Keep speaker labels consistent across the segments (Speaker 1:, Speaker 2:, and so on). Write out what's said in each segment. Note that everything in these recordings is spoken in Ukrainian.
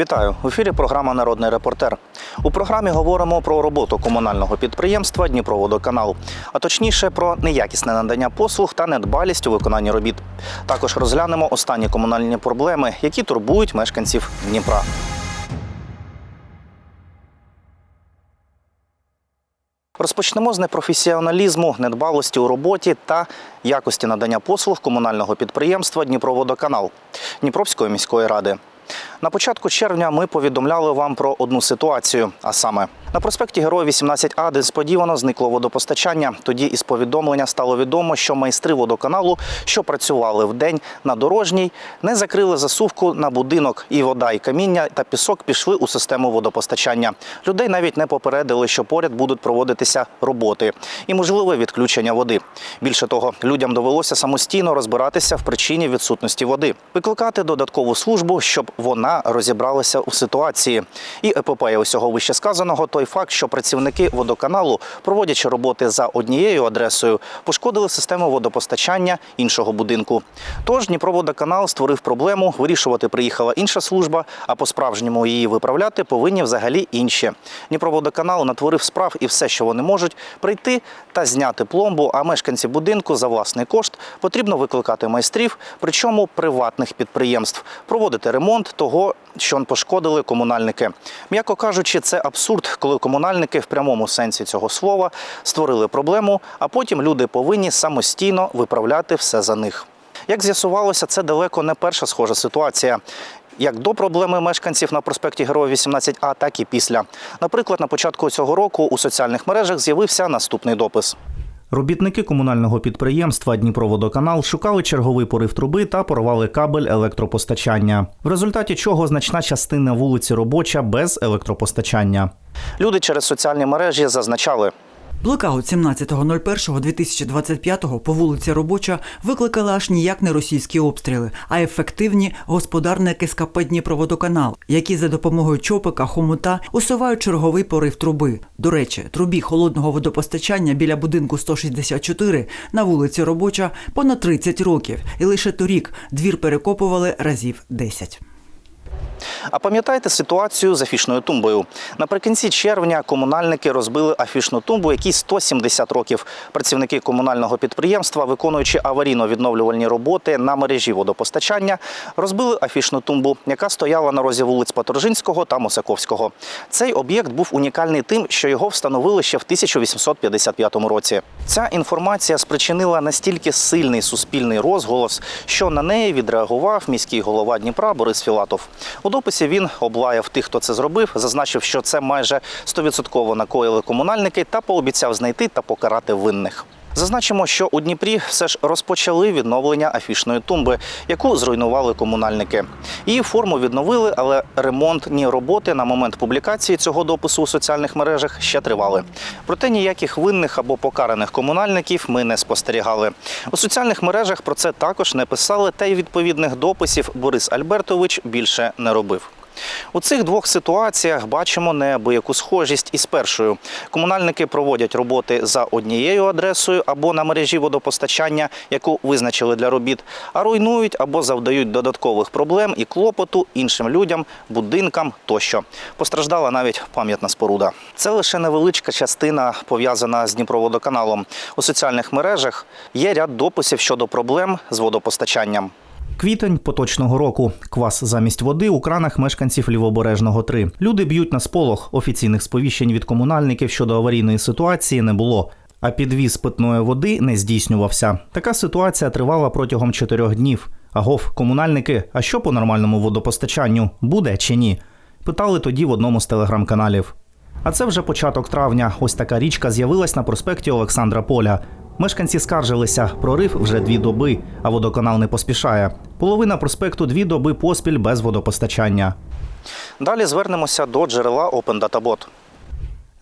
Speaker 1: Вітаю в ефірі. Програма Народний репортер. У програмі говоримо про роботу комунального підприємства Дніпроводоканал, а точніше про неякісне надання послуг та недбалість у виконанні робіт. Також розглянемо останні комунальні проблеми, які турбують мешканців Дніпра. Розпочнемо з непрофесіоналізму, недбалості у роботі та якості надання послуг комунального підприємства Дніпроводоканал Дніпровської міської ради. На початку червня ми повідомляли вам про одну ситуацію, а саме на проспекті Героя 18А несподівано зникло водопостачання. Тоді із повідомлення стало відомо, що майстри водоканалу, що працювали в день на дорожній, не закрили засувку на будинок, і вода, і каміння та пісок пішли у систему водопостачання. Людей навіть не попередили, що поряд будуть проводитися роботи і можливе відключення води. Більше того, людям довелося самостійно розбиратися в причині відсутності води, викликати додаткову службу, щоб вона розібралася у ситуації. І епопея усього вище сказаного той факт, що працівники водоканалу, проводячи роботи за однією адресою, пошкодили систему водопостачання іншого будинку. Тож Дніпроводоканал створив проблему, вирішувати приїхала інша служба, а по-справжньому її виправляти повинні взагалі інші. Дніпроводоканал натворив справ і все, що вони можуть, прийти та зняти пломбу. А мешканці будинку за власний кошт потрібно викликати майстрів, причому приватних підприємств, проводити ремонт того, що пошкодили комунальники. М'яко кажучи, це абсурд, коли комунальники в прямому сенсі цього слова створили проблему, а потім люди повинні самостійно виправляти все за них. Як з'ясувалося, це далеко не перша схожа ситуація. Як до проблеми мешканців на проспекті Героя 18А, так і після. Наприклад, на початку цього року у соціальних мережах з'явився наступний допис. Робітники комунального підприємства Дніпроводоканал шукали черговий порив труби та порвали кабель електропостачання, в результаті чого значна частина вулиці робоча без електропостачання. Люди через соціальні мережі зазначали.
Speaker 2: Блокаут 17.01.2025 по вулиці Робоча викликали аж ніяк не російські обстріли, а ефективні господарники СКП Дніпроводоканал, які за допомогою чопика, хомута усувають черговий порив труби. До речі, трубі холодного водопостачання біля будинку 164 на вулиці Робоча понад 30 років, і лише торік двір перекопували разів 10.
Speaker 1: А пам'ятаєте ситуацію з афішною тумбою? Наприкінці червня комунальники розбили афішну тумбу, якій 170 років. Працівники комунального підприємства, виконуючи аварійно-відновлювальні роботи на мережі водопостачання, розбили афішну тумбу, яка стояла на розі вулиць Паторжинського та Мосаковського. Цей об'єкт був унікальний тим, що його встановили ще в 1855 році. Ця інформація спричинила настільки сильний суспільний розголос, що на неї відреагував міський голова Дніпра Борис Філатов. У дописі він облаяв тих, хто це зробив, зазначив, що це майже 100% накоїли комунальники та пообіцяв знайти та покарати винних. Зазначимо, що у Дніпрі все ж розпочали відновлення афішної тумби, яку зруйнували комунальники. Її форму відновили, але ремонтні роботи на момент публікації цього допису у соціальних мережах ще тривали. Проте ніяких винних або покараних комунальників ми не спостерігали. У соціальних мережах про це також не писали, та й відповідних дописів Борис Альбертович більше не робив. У цих двох ситуаціях бачимо неабияку схожість із першою. Комунальники проводять роботи за однією адресою або на мережі водопостачання, яку визначили для робіт, а руйнують або завдають додаткових проблем і клопоту іншим людям, будинкам тощо. Постраждала навіть пам'ятна споруда. Це лише невеличка частина пов'язана з Дніпроводоканалом. У соціальних мережах є ряд дописів щодо проблем з водопостачанням. Квітень поточного року. Квас замість води у кранах мешканців лівобережного 3. Люди б'ють на сполох. Офіційних сповіщень від комунальників щодо аварійної ситуації не було. А підвіз питної води не здійснювався. Така ситуація тривала протягом чотирьох днів. Агов, комунальники, а що по нормальному водопостачанню буде чи ні? Питали тоді в одному з телеграм-каналів. А це вже початок травня. Ось така річка з'явилась на проспекті Олександра Поля. Мешканці скаржилися, прорив вже дві доби, а водоканал не поспішає. Половина проспекту дві доби поспіль без водопостачання. Далі звернемося до джерела Open Data Bot.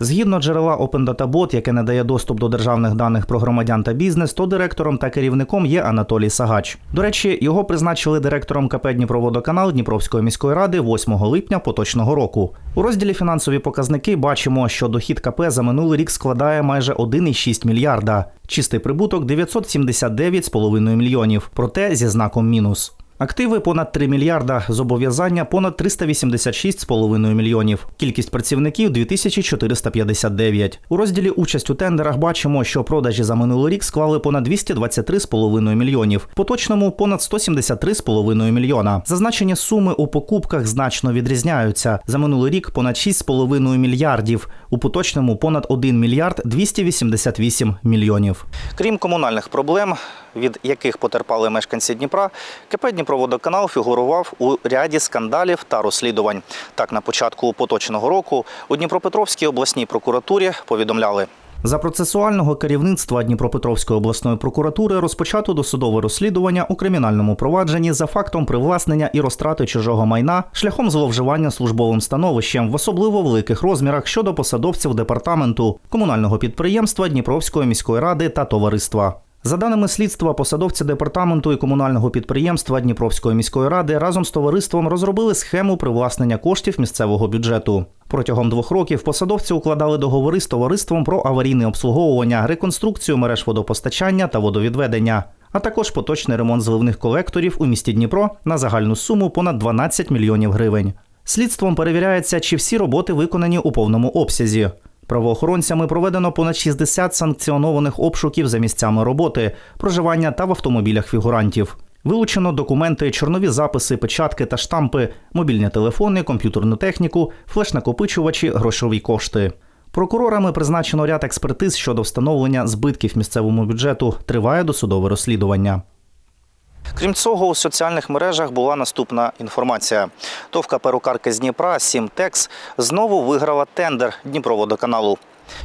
Speaker 1: Згідно джерела Open Data Bot, яке надає доступ до державних даних про громадян та бізнес, то директором та керівником є Анатолій Сагач. До речі, його призначили директором КП Дніпроводоканал Дніпровської міської ради 8 липня поточного року. У розділі фінансові показники бачимо, що дохід КП за минулий рік складає майже 1,6 мільярда. Чистий прибуток 979,5 мільйонів, проте зі знаком мінус. Активи понад 3 мільярда, зобов'язання понад 386,5 мільйонів. Кількість працівників 2459. У розділі участь у тендерах бачимо, що продажі за минулий рік склали понад 223,5 мільйонів. Поточному понад 173,5 мільйона. Зазначені суми у покупках значно відрізняються. За минулий рік понад 6,5 мільярдів. У поточному понад 1 мільярд 288 мільйонів. Крім комунальних проблем, від яких потерпали мешканці Дніпра, КП Дніпроводоканал фігурував у ряді скандалів та розслідувань. Так, на початку поточного року у Дніпропетровській обласній прокуратурі повідомляли. За процесуального керівництва Дніпропетровської обласної прокуратури розпочато досудове розслідування у кримінальному провадженні за фактом привласнення і розтрати чужого майна шляхом зловживання службовим становищем в особливо великих розмірах щодо посадовців департаменту комунального підприємства Дніпровської міської ради та товариства. За даними слідства, посадовці департаменту і комунального підприємства Дніпровської міської ради разом з товариством розробили схему привласнення коштів місцевого бюджету. Протягом двох років посадовці укладали договори з товариством про аварійне обслуговування, реконструкцію мереж водопостачання та водовідведення, а також поточний ремонт зливних колекторів у місті Дніпро на загальну суму понад 12 мільйонів гривень. Слідством перевіряється, чи всі роботи виконані у повному обсязі. Правоохоронцями проведено понад 60 санкціонованих обшуків за місцями роботи, проживання та в автомобілях фігурантів. Вилучено документи, чорнові записи, печатки та штампи, мобільні телефони, комп'ютерну техніку, флеш-накопичувачі, грошові кошти. Прокурорами призначено ряд експертиз щодо встановлення збитків місцевому бюджету. Триває досудове розслідування. Крім цього, у соціальних мережах була наступна інформація. Товка перукарки з Дніпра Сімтекс знову виграла тендер Дніпроводоканалу.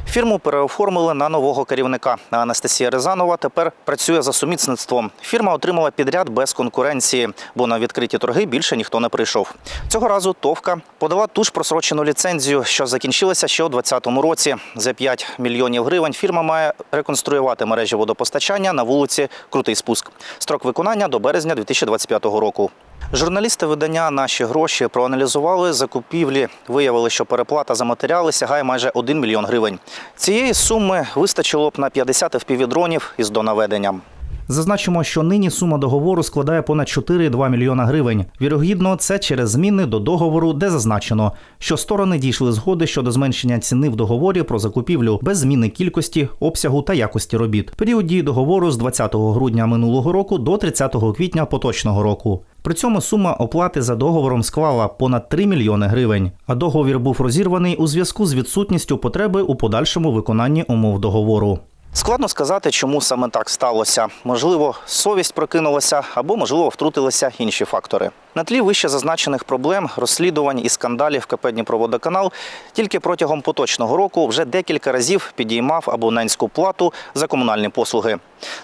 Speaker 1: Фірму переоформили на нового керівника. Анастасія Рязанова тепер працює за сумісництвом. Фірма отримала підряд без конкуренції, бо на відкриті торги більше ніхто не прийшов. Цього разу Товка подала ту ж просрочену ліцензію, що закінчилася ще у 2020 році. За 5 мільйонів гривень фірма має реконструювати мережі водопостачання на вулиці Крутий Спуск. Строк виконання до березня 2025 року. Журналісти видання Наші гроші проаналізували закупівлі. Виявили, що переплата за матеріали сягає майже 1 мільйон гривень. Цієї суми вистачило б на 50 FPV-дронів із донаведенням. Зазначимо, що нині сума договору складає понад 4,2 мільйона гривень. Вірогідно, це через зміни до договору, де зазначено, що сторони дійшли згоди щодо зменшення ціни в договорі про закупівлю без зміни кількості, обсягу та якості робіт. Період дії договору з 20 грудня минулого року до 30 квітня поточного року. При цьому сума оплати за договором склала понад 3 мільйони гривень, а договір був розірваний у зв'язку з відсутністю потреби у подальшому виконанні умов договору. Складно сказати, чому саме так сталося. Можливо, совість прокинулася або, можливо, втрутилися інші фактори. На тлі вище зазначених проблем, розслідувань і скандалів КП Дніпроводоканал тільки протягом поточного року вже декілька разів підіймав абонентську плату за комунальні послуги.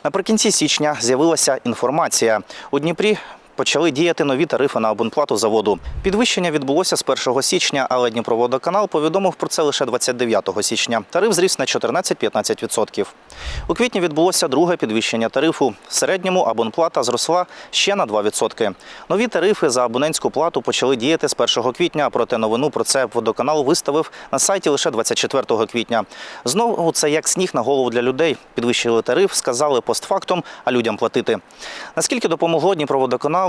Speaker 1: Наприкінці січня з'явилася інформація у Дніпрі. Почали діяти нові тарифи на абонплату за воду. Підвищення відбулося з 1 січня, але Дніпроводоканал повідомив про це лише 29 січня. Тариф зріс на 14-15%. У квітні відбулося друге підвищення тарифу. В середньому абонплата зросла ще на 2%. Нові тарифи за абонентську плату почали діяти з 1 квітня, проте новину про це водоканал виставив на сайті лише 24 квітня. Знову це як сніг на голову для людей. Підвищили тариф, сказали постфактум, а людям платити. Наскільки допомогло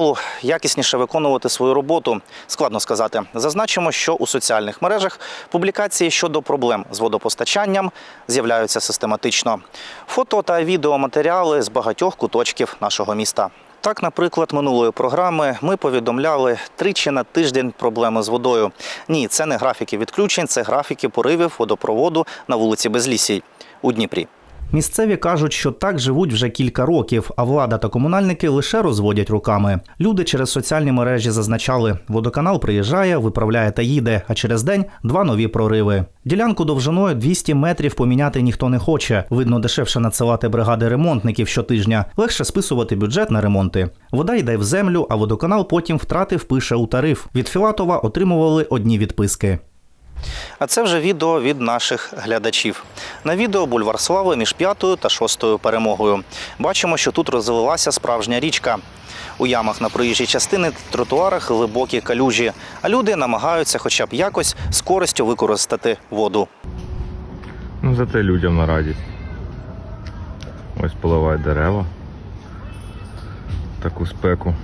Speaker 1: Дніпроводоканалу якісніше виконувати свою роботу, складно сказати. Зазначимо, що у соціальних мережах публікації щодо проблем з водопостачанням з'являються систематично. Фото та відеоматеріали з багатьох куточків нашого міста. Так, наприклад, минулої програми ми повідомляли тричі на тиждень проблеми з водою. Ні, це не графіки відключень, це графіки поривів водопроводу на вулиці Безлісій у Дніпрі. Місцеві кажуть, що так живуть вже кілька років, а влада та комунальники лише розводять руками. Люди через соціальні мережі зазначали, водоканал приїжджає, виправляє та їде, а через день два нові прориви. Ділянку довжиною 200 метрів поміняти ніхто не хоче. Видно, дешевше надсилати бригади ремонтників щотижня, легше списувати бюджет на ремонти. Вода йде в землю, а водоканал потім втрати впише у тариф. Від Філатова отримували одні відписки. А це вже відео від наших глядачів. На відео бульвар слави між п'ятою та шостою перемогою. Бачимо, що тут розлилася справжня річка. У ямах на проїжджій частини тротуарах глибокі калюжі, а люди намагаються хоча б якось з користю використати воду.
Speaker 3: Ну, зате людям на радість. Ось поливають дерева. Таку спеку.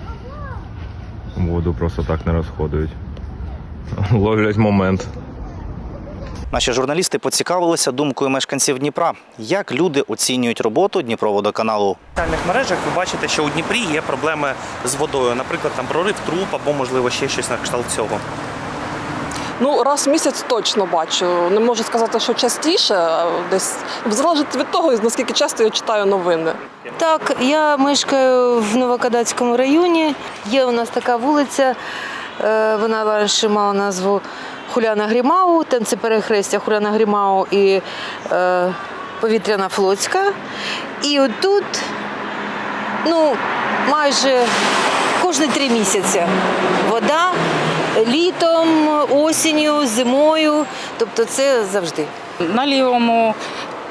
Speaker 3: Воду просто так не розходують. Ловлять момент.
Speaker 1: Наші журналісти поцікавилися думкою мешканців Дніпра, як люди оцінюють роботу Дніпроводоканалу.
Speaker 4: В соціальних мережах ви бачите, що у Дніпрі є проблеми з водою, наприклад, там прорив труб або можливо ще щось на кшталт цього.
Speaker 5: Ну, раз в місяць точно бачу. Не можу сказати, що частіше, десь залежить від того, наскільки часто я читаю новини.
Speaker 6: Так, я мешкаю в Новокадацькому районі. Є у нас така вулиця, е, вона раніше мала назву Хуляна Грімау, там це перехрестя Хуляна Грімау і е, Повітряна Флотська. І отут, ну, майже кожні три місяці вода літом, осінню, зимою. Тобто це завжди.
Speaker 7: На лівому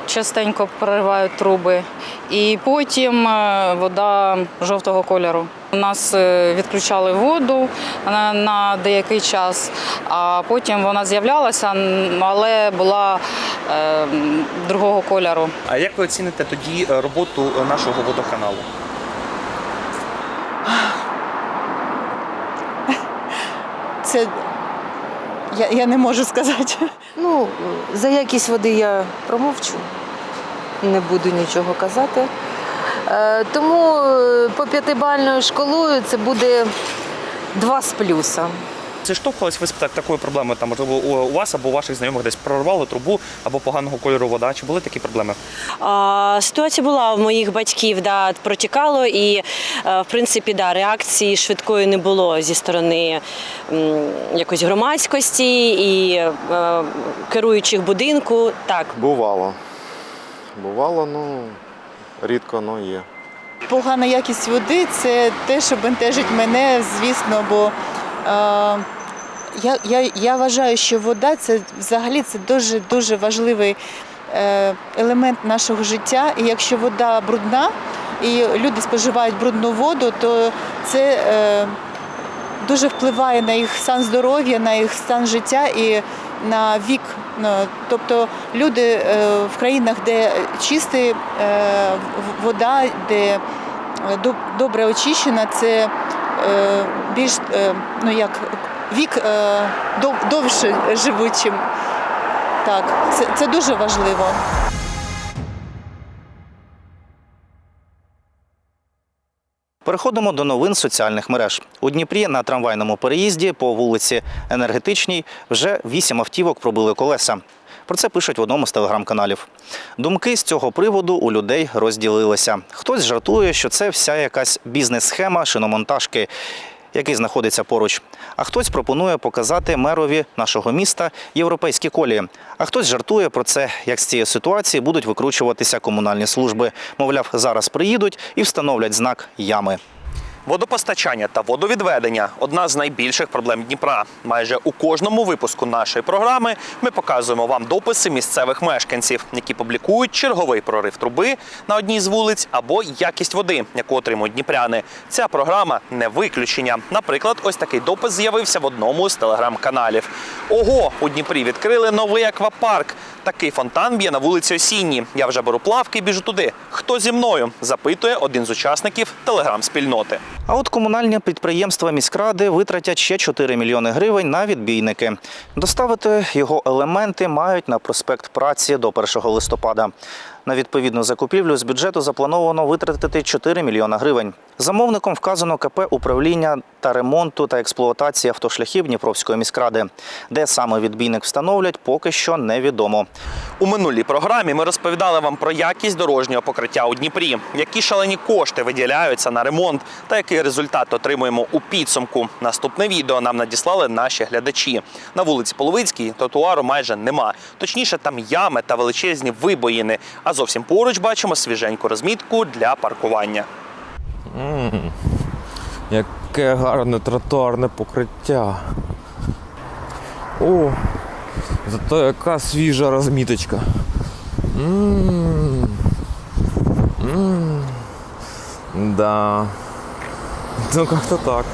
Speaker 7: частенько проривають труби, і потім е, вода жовтого кольору. У нас е, відключали воду на, деякий час, а потім вона з'являлася, але була е, другого кольору.
Speaker 4: А як ви оціните тоді е, роботу нашого водоканалу?
Speaker 8: Це я, я не можу сказати.
Speaker 6: Ну, за якість води я промовчу, не буду нічого казати. Е, Тому е, по п'ятибальною шкалою це буде два з плюсом.
Speaker 4: Це штовхались ви з такою проблемою, там можливо у вас або у ваших знайомих десь прорвало трубу або поганого кольору вода. Чи були такі проблеми?
Speaker 9: А, Ситуація була у моїх батьків, да, протікало, і е, в принципі да, реакції швидкої не було зі сторони м, якоїсь громадськості і е, керуючих будинку. Так,
Speaker 10: Бувало. Бувало, ну рідко, ну є.
Speaker 8: Погана якість води це те, що бентежить мене, звісно, бо е, я, я, я вважаю, що вода це взагалі це дуже дуже важливий е, елемент нашого життя. І якщо вода брудна і люди споживають брудну воду, то це е, дуже впливає на їх стан здоров'я, на їх стан життя і на вік. Ну, Тобто люди е, в країнах, де чиста е, вода, де е, доб- добре очищена, це більш ну як вік довше живучим. Так, це, це дуже важливо.
Speaker 1: Переходимо до новин соціальних мереж. У Дніпрі на трамвайному переїзді по вулиці Енергетичній вже вісім автівок пробили колеса. Про це пишуть в одному з телеграм-каналів. Думки з цього приводу у людей розділилися. Хтось жартує, що це вся якась бізнес-схема шиномонтажки, який знаходиться поруч. А хтось пропонує показати мерові нашого міста європейські колії. А хтось жартує про це, як з цієї ситуації будуть викручуватися комунальні служби. Мовляв, зараз приїдуть і встановлять знак ями.
Speaker 4: Водопостачання та водовідведення одна з найбільших проблем Дніпра. Майже у кожному випуску нашої програми ми показуємо вам дописи місцевих мешканців, які публікують черговий прорив труби на одній з вулиць або якість води, яку отримують дніпряни. Ця програма не виключення. Наприклад, ось такий допис з'явився в одному з телеграм-каналів. Ого, у Дніпрі відкрили новий аквапарк. Такий фонтан б'є на вулиці Осінні. Я вже беру плавки і біжу туди. Хто зі мною? запитує один з учасників телеграм-спільноти.
Speaker 1: А от комунальні підприємства міськради витратять ще 4 мільйони гривень на відбійники. Доставити його елементи мають на проспект праці до 1 листопада. На відповідну закупівлю з бюджету заплановано витратити 4 мільйона гривень. Замовником вказано КП управління та ремонту та експлуатації автошляхів Дніпровської міськради. Де саме відбійник встановлять, поки що невідомо.
Speaker 4: У минулій програмі ми розповідали вам про якість дорожнього покриття у Дніпрі, які шалені кошти виділяються на ремонт та який результат отримуємо у підсумку. Наступне відео нам надіслали наші глядачі. На вулиці Половицькій тротуару майже нема. Точніше, там ями та величезні вибоїни. А зовсім поруч бачимо свіженьку розмітку для паркування.
Speaker 3: м яке гарне тротуарне покриття. О, зато яка свіжа розміточка. М. М. Да. Ну как-то так.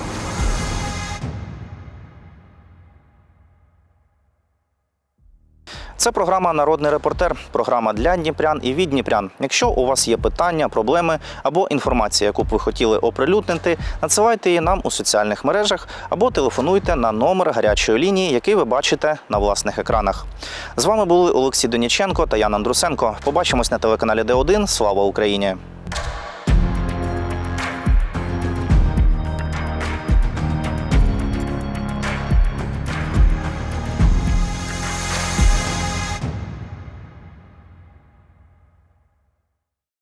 Speaker 1: Це програма Народний репортер, програма для дніпрян і від дніпрян. Якщо у вас є питання, проблеми або інформація, яку б ви хотіли оприлюднити, надсилайте її нам у соціальних мережах або телефонуйте на номер гарячої лінії, який ви бачите на власних екранах. З вами були Олексій Доніченко та Ян Андрусенко. Побачимось на телеканалі Д1. Слава Україні!